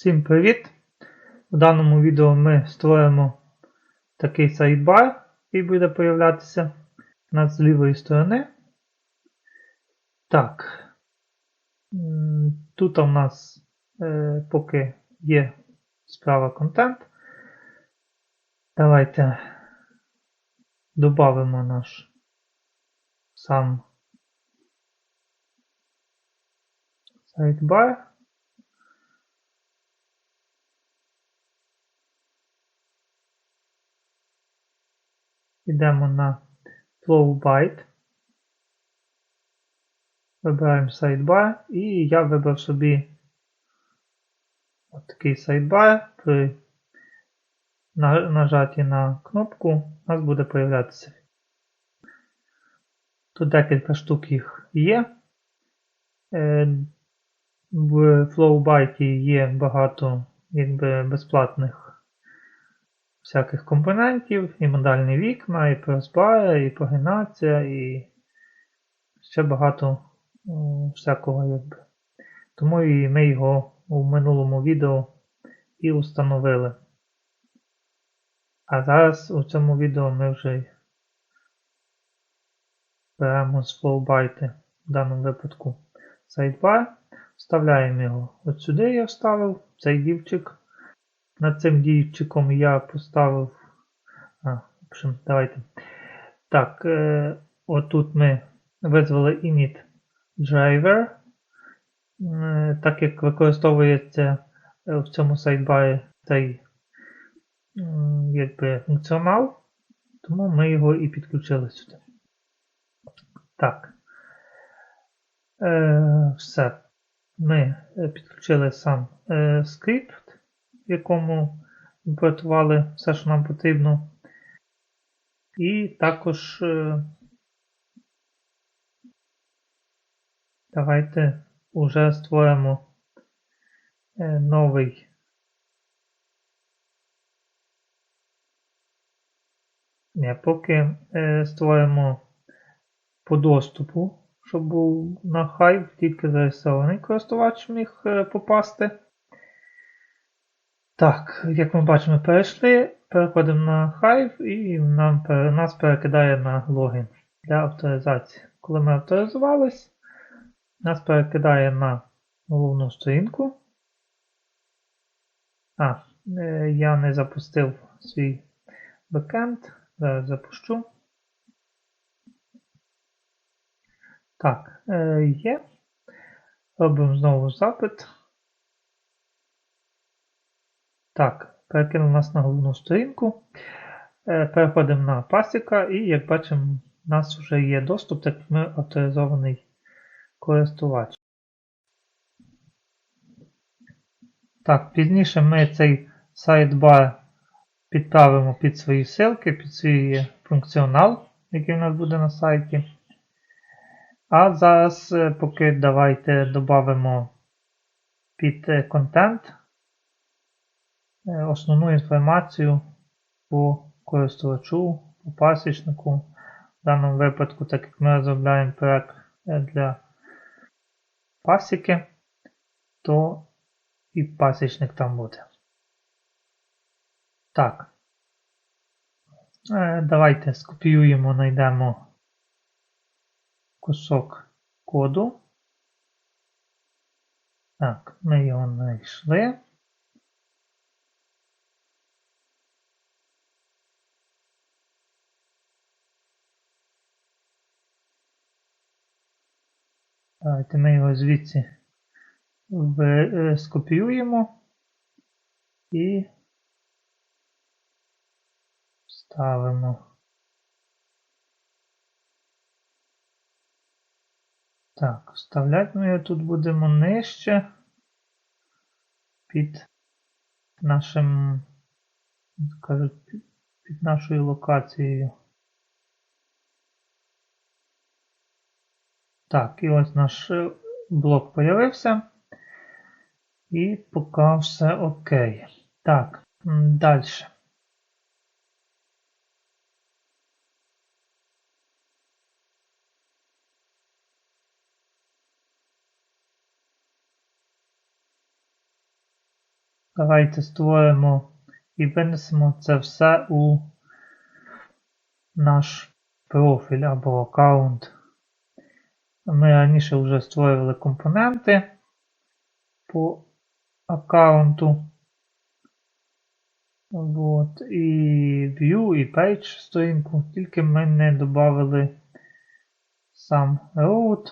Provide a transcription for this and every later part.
Всім привіт! У даному відео ми створимо такий сайдбар, який буде появлятися у нас з лівої сторони. Так. Тут у нас е, поки є справа контент. Давайте додамо наш сам сайдбар. Йдемо на Flow Byte. Вибираємо сайдбар і я вибрав собі от такий. При на- нажатті на кнопку у нас буде появлятися. Тут декілька штук їх є. Е, В FlowByte є багато якби, безплатних всяких компонентів, і модальні вікна, і пресбар, і пагінація, і ще багато всякого якби. Тому і ми його у минулому відео і установили. А зараз у цьому відео ми вже беремо з FlowByte в даному випадку сайдбар, вставляємо його. От сюди я вставив цей дівчик. Над цим дівчиком я поставив. А, в общем, давайте. Так, е, отут ми визвали init driver. Е, так як використовується е, в цьому сайдбарі цей якби, функціонал, тому ми його і підключили сюди. Так. Е, все. Ми е, підключили сам е, скрипт, якому імпортували все, що нам потрібно. І також е, давайте уже створимо е, новий Ні, поки е, створимо по доступу, щоб був на Hive тільки зареєстрований користувач міг попасти. Так, як ми бачимо, перейшли, переходимо на Hive і нам, нас перекидає на логін для авторизації. Коли ми авторизувались, нас перекидає на головну сторінку. А, е, я не запустив свій бекенд. Зараз запущу. Так, е, є. Робимо знову запит. Так, перекинув нас на головну сторінку. Е, Переходимо на пасіка і, як бачимо, у нас вже є доступ, так ми авторизований користувач. Так, пізніше ми цей сайдбар підправимо під свої ссылки, під свій функціонал, який у нас буде на сайті. А зараз е, поки давайте додамо під е, контент основну інформацію по користувачу, по пасічнику. В даному випадку, так як ми розробляємо проект е, для пасіки, то і пасічник там буде. Так. Е, Давайте скопіюємо, знайдемо кусок коду. Так, ми його знайшли. Давайте ми його звідси скопіюємо і ставимо. Так, вставляти ми його тут будемо нижче під нашим, кажуть, під нашою локацією. Так, і ось наш е, блок появився. І поки все окей. Так, далі. Давайте створимо і винесемо це все у наш профіль або аккаунт. Ми раніше вже створювали компоненти по аккаунту. Вот. І view, і page сторінку, тільки ми не додали сам road.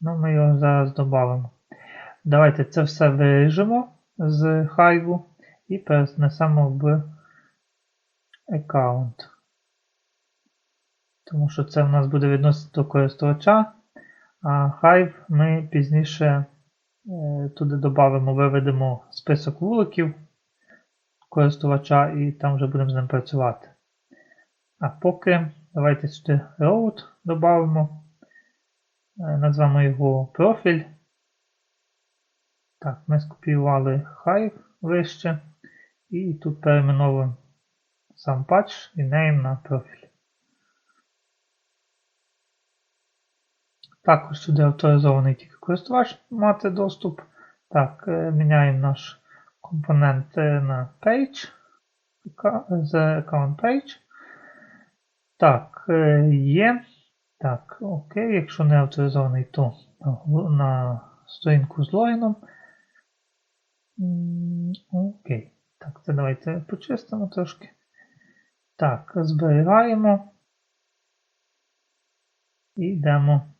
Ну, ми його зараз додамо. Давайте це все виріжемо з Hive і перенесемо в аккаунт. Тому що це в нас буде відносити до користувача, а Hive ми пізніше е, туди додамо, виведемо список вуликів користувача і там вже будемо з ним працювати. А поки давайте сюди road додамо, е, назвемо його профіль. Так, ми скопіювали Hive вище і тут перейменовуємо сам патч і name на профіль. Також сюди авторизований тільки користувач мати доступ. Так, е, міняємо наш компонент е, на page з account page. Так, е, є. Так, окей, якщо не авторизований, то на сторінку з логіном. Окей. Так, це давайте почистимо трошки. Так, зберігаємо. І йдемо.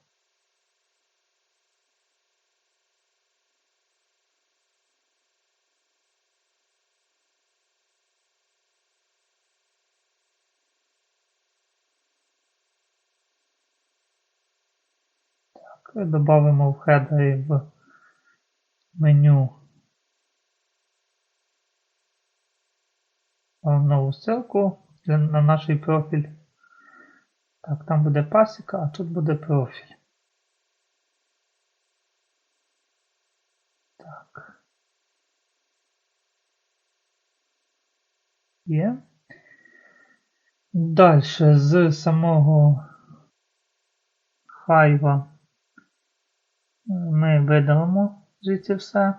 Додамо в хедері в меню нову ссылку на наш профіль. Так, там буде пасіка, а тут буде профіль. Так. Є. Далі з самого хайва ми видалимо звідси все.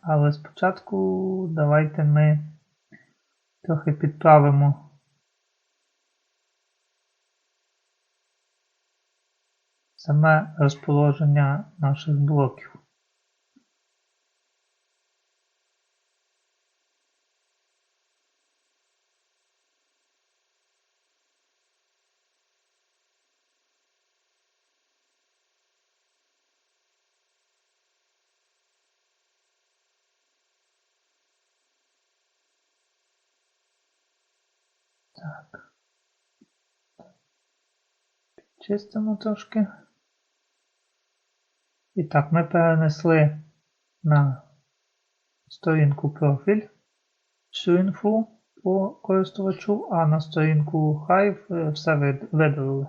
Але спочатку давайте ми трохи підправимо саме розположення наших блоків. Так. Чистимо трошки. І так, ми перенесли на сторінку профіль всю інфу по користувачу, а на сторінку Hive е, все видалили.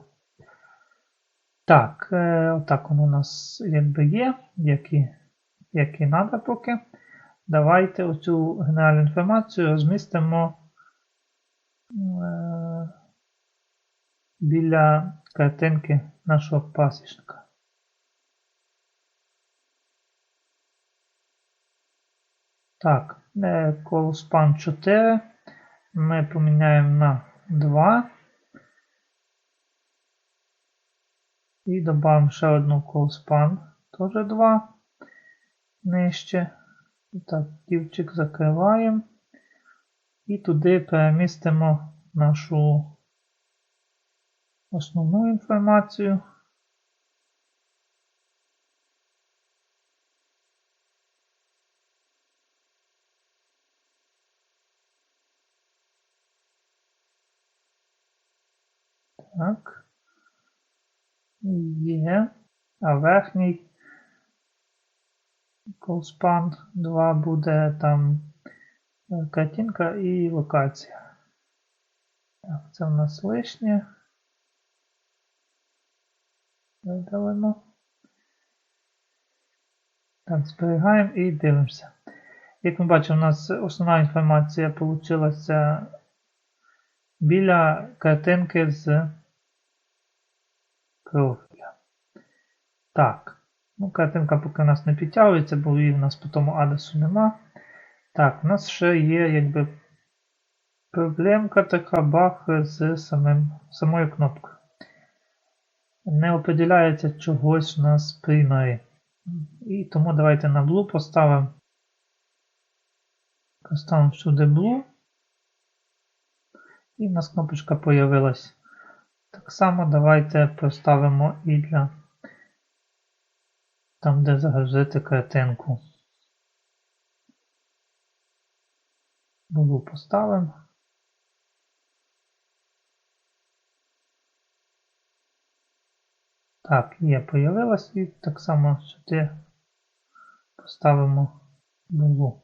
Так, е, отак воно у нас якби є, як і, як треба поки. Давайте оцю генеральну інформацію розмістимо Е, біля картинки нашого пасічника. Так, call 4 ми поміняємо на 2 і додамо ще одну call теж 2 нижче. Так, дівчик закриваємо. І туди перемістимо нашу основну інформацію. Так. Є. А верхній колспан 2 буде там картинка і локація. Так, це у нас лишнє. Видалимо. Так, зберігаємо і дивимося. Як ми бачимо, у нас основна інформація вийшла біля картинки з профіля. Так. Ну, картинка поки у нас не підтягується, бо її в нас по тому адресу нема. Так, у нас ще є якби проблемка така баг з самим, самою кнопкою. Не определяється чогось у нас primary. І тому давайте на blue поставимо. Поставимо сюди blue. І в нас кнопочка появилась. Так само давайте поставимо і для там, де загрузити картинку. Blue поставимо. Так, є, появилась і так само сюди поставимо Blue.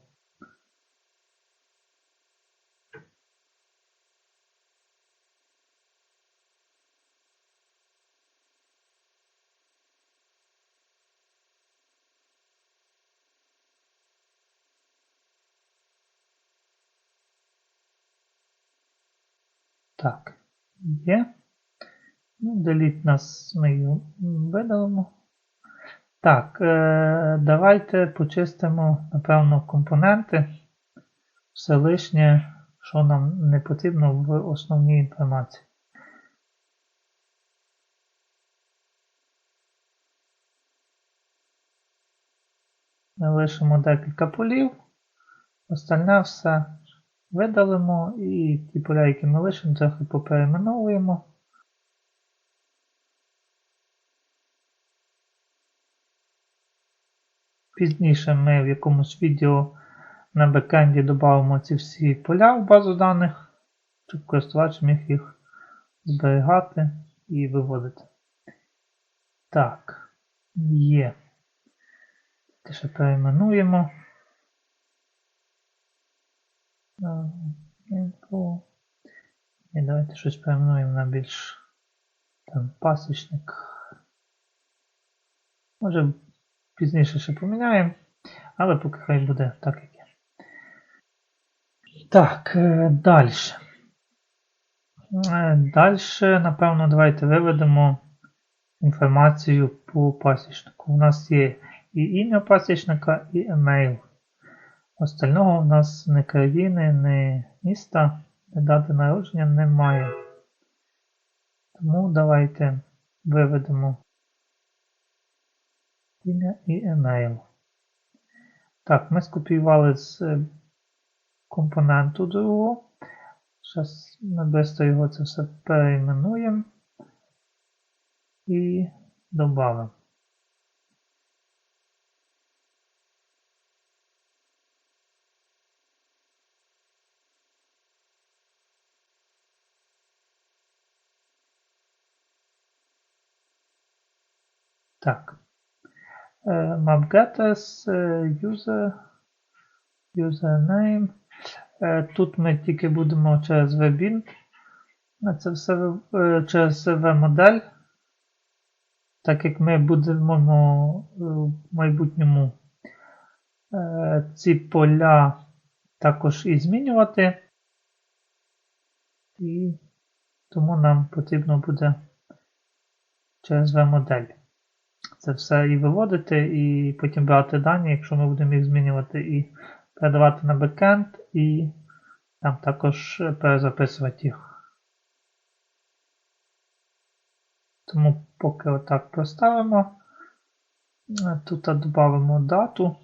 Так, є. Ну, Delete нас ми її видалимо. Так, е, давайте почистимо, напевно, компоненти. Все лишнє, що нам не потрібно в основній інформації. Ми лишимо декілька полів, остальне все видалимо і ті поля, які ми лишимо, трохи поперейменовуємо. Пізніше ми в якомусь відео на бекенді додамо ці всі поля в базу даних, щоб користувач міг їх зберігати і виводити. Так, є. Те ще перейменуємо. І давайте щось перейменуємо на більш там пасічник. Може Пізніше ще поміняємо, але поки хай буде так, як є. Так, далі. Далі, напевно, давайте виведемо інформацію по пасічнику. У нас є і ім'я пасічника, і емейл. Остального у нас ні країни, ні міста, ні дати народження немає. Тому давайте виведемо ім'я і емейл. Так, ми скопіювали з компоненту другого. Зараз ми без його це все перейменуємо і додамо. Так. Mapgetters, user, username. Тут ми тільки будемо через webin. Це все через v-модель. Так як ми будемо в майбутньому ці поля також і змінювати. І тому нам потрібно буде через v-модель це все і виводити, і потім брати дані, якщо ми будемо їх змінювати, і передавати на бекенд, і там також перезаписувати їх. Тому поки отак проставимо, тут додамо дату.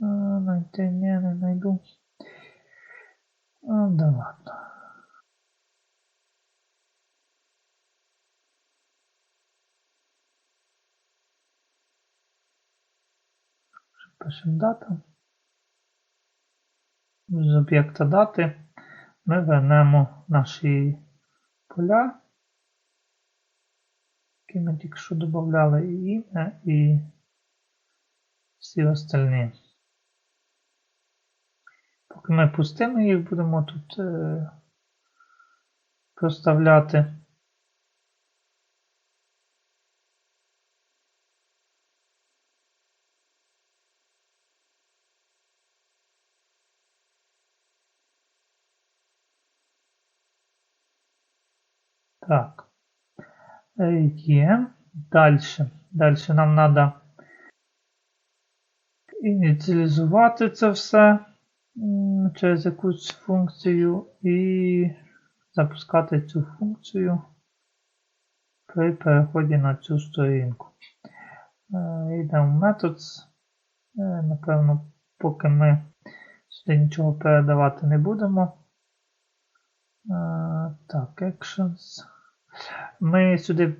Найти, не, не найду. Ладно. Пишемо дата. З об'єкта дати ми вернемо наші поля, які ми тільки що додавали і ім'я, і всі остальні. Ми пустимо, їх будемо тут е, проставляти. Так, е, є. Далі. Далі нам треба ініціалізувати це все через якусь функцію і запускати цю функцію при переході на цю сторінку. Е, Йдемо в Methods. Е, Напевно, поки ми сюди нічого передавати не будемо. Е, Так, Actions. Ми сюди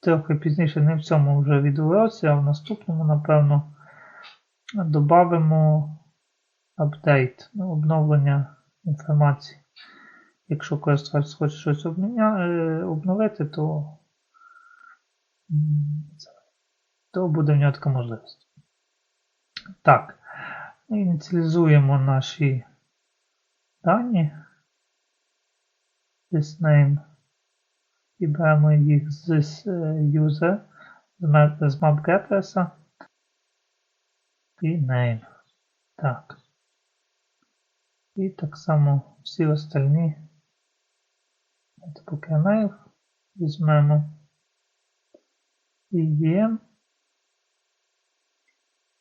трохи пізніше, не в цьому вже відеоуроці, а в наступному, напевно, додамо апдейт, ну, обновлення інформації. Якщо користувач хоче щось е, обновити, то, то буде в нього така можливість. Так, ініціалізуємо наші дані. This name і беремо їх з е, user, з mapGetters і name. Так. І так само всі остальні. Mail візьмемо є.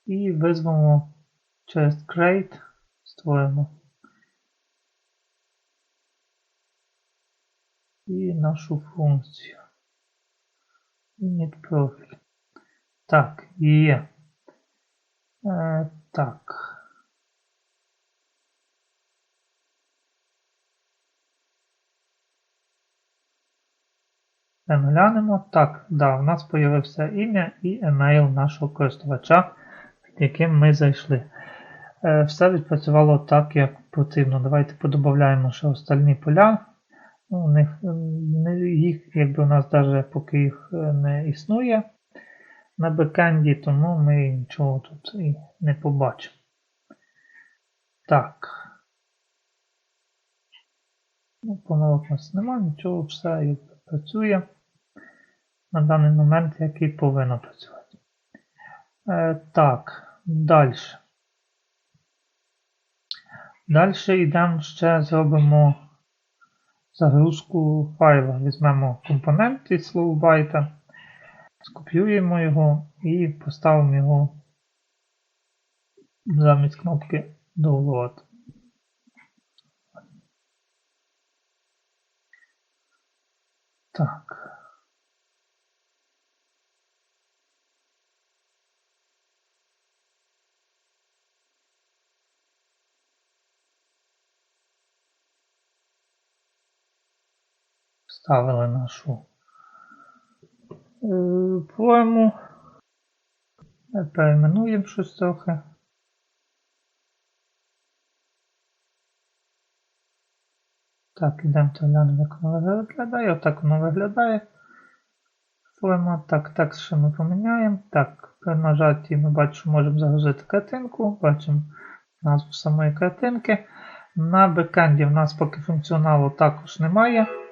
І визвемо через create, створимо. І нашу функцію. Init профіль. Так, є. Е, так. Глянемо. Так, да, у нас з'явився ім'я і емейл нашого користувача, під яким ми зайшли. Е, все відпрацювало так, як потрібно. Давайте подобавляємо ще остальні поля. У них, не- їх, якби у нас навіть поки їх е, не існує на бекенді, тому ми нічого тут і не побачимо. Так. Ну, помилок у нас немає, нічого, все працює на даний момент, який повинно працювати. Е, так, далі. Далі йдемо ще зробимо загрузку файла. Візьмемо компонент із словбайта, скопіюємо його і поставимо його замість кнопки Download. Так. Вставили нашу е. Е, Перейменуємо щось трохи. Так, ідемо глянемо, як воно виглядає. Отак воно виглядає. Форма. Так, текст ще ми поміняємо. Так, при нажатті ми бачимо, можемо загрузити картинку. Бачимо назву самої картинки. На бекенді в нас поки функціоналу також немає.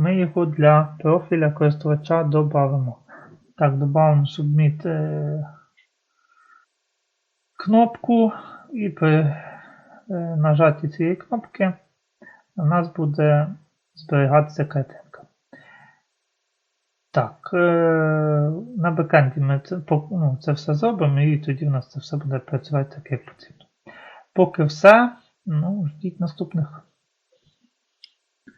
Ми його для профіля користувача додамо. Так, додамо Submit е, кнопку і при е, нажатті цієї кнопки у нас буде зберігатися картинка. Так, е, на бекенді ми це, ну, це все зробимо і тоді у нас це все буде працювати так, як потрібно. Поки все, ну, ждіть наступних